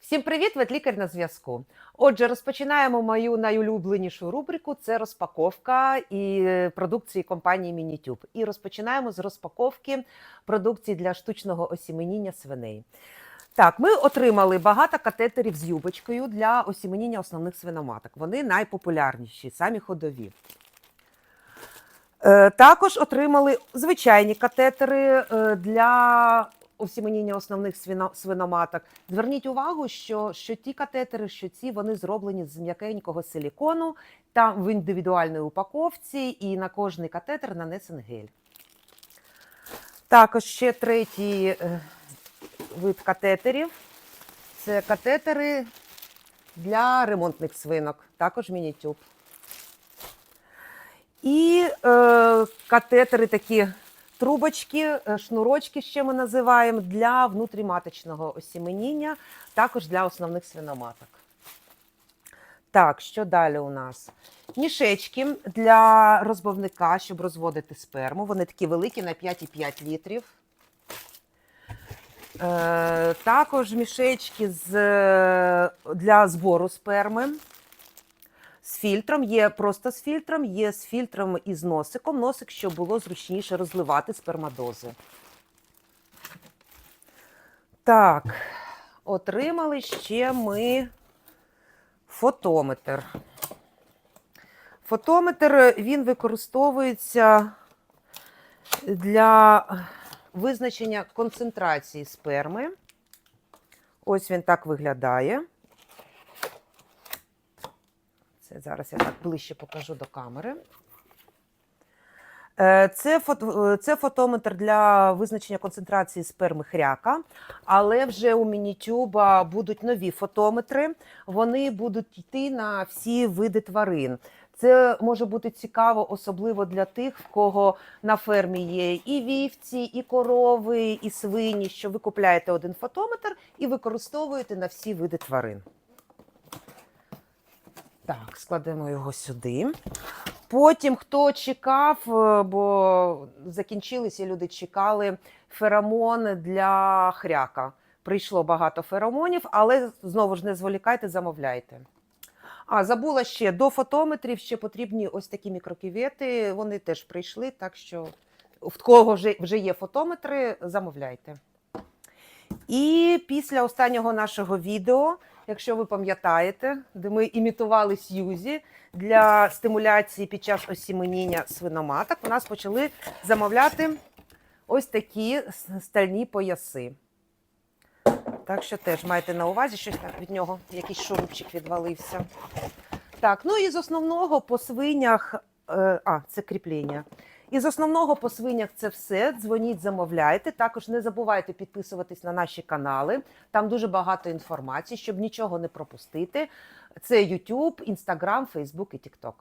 Всім привіт, ветлікар на зв'язку. Отже, розпочинаємо мою найулюбленішу рубрику це розпаковка і е, продукції компанії Мінітюб. І розпочинаємо з розпаковки продукції для штучного осіменіння свиней. Так, ми отримали багато катетерів з юбочкою для осіменіння основних свиноматок. Вони найпопулярніші, самі ходові. Е, Також отримали звичайні катетери е, для осіменіння основних свиноматок. Зверніть увагу, що, що ті катетери, що ці, вони зроблені з м'якенького силікону, там в індивідуальній упаковці, і на кожний катетер нанесен гель. Також ще третій е, вид катетерів. Це катетери для ремонтних свинок, також мінітюб. І е, катетери такі трубочки, е, шнурочки ще ми називаємо для внутріматочного осіменіння, також для основних свиноматок. Так, що далі у нас? Мішечки для розбавника, щоб розводити сперму. Вони такі великі на 5,5 літрів. Е, також мішечки з, для збору сперми з фільтром. Є просто з фільтром, є з фільтром і з носиком. Носик, щоб було зручніше розливати спермадози. Так, отримали ще ми фотометр. Фотометр він використовується для визначення концентрації сперми. Ось він так виглядає. Це зараз я так ближче покажу до камери. Е, Це, фото, е, це фотометр для визначення концентрації сперми хряка, але вже у мінітюба будуть нові фотометри. Вони будуть йти на всі види тварин. Це може бути цікаво, особливо для тих, в кого на фермі є і вівці, і корови, і свині, що ви купляєте один фотометр і використовуєте на всі види тварин. Так, складемо його сюди. Потім, хто чекав, е, бо закінчилися, люди чекали феромон для хряка. Прийшло багато феромонів, але знову ж не зволікайте, замовляйте. А забула ще до фотометрів ще потрібні ось такі мікрокювети. Вони теж прийшли, так що в кого вже, вже є фотометри, замовляйте. І після останнього нашого відео, якщо ви пам'ятаєте, де ми імітували Сьюзі для стимуляції під час осіменіння свиноматок, у нас почали замовляти ось такі стальні пояси. Так що теж майте на увазі, щось там від нього, якийсь шурупчик відвалився. Так, ну і з основного по свинях, е, а, це кріплення. Із основного по свинях це все. Дзвоніть, замовляйте. Також не забувайте підписуватись на наші канали. Там дуже багато інформації, щоб нічого не пропустити. Це YouTube, Instagram, Facebook і TikTok.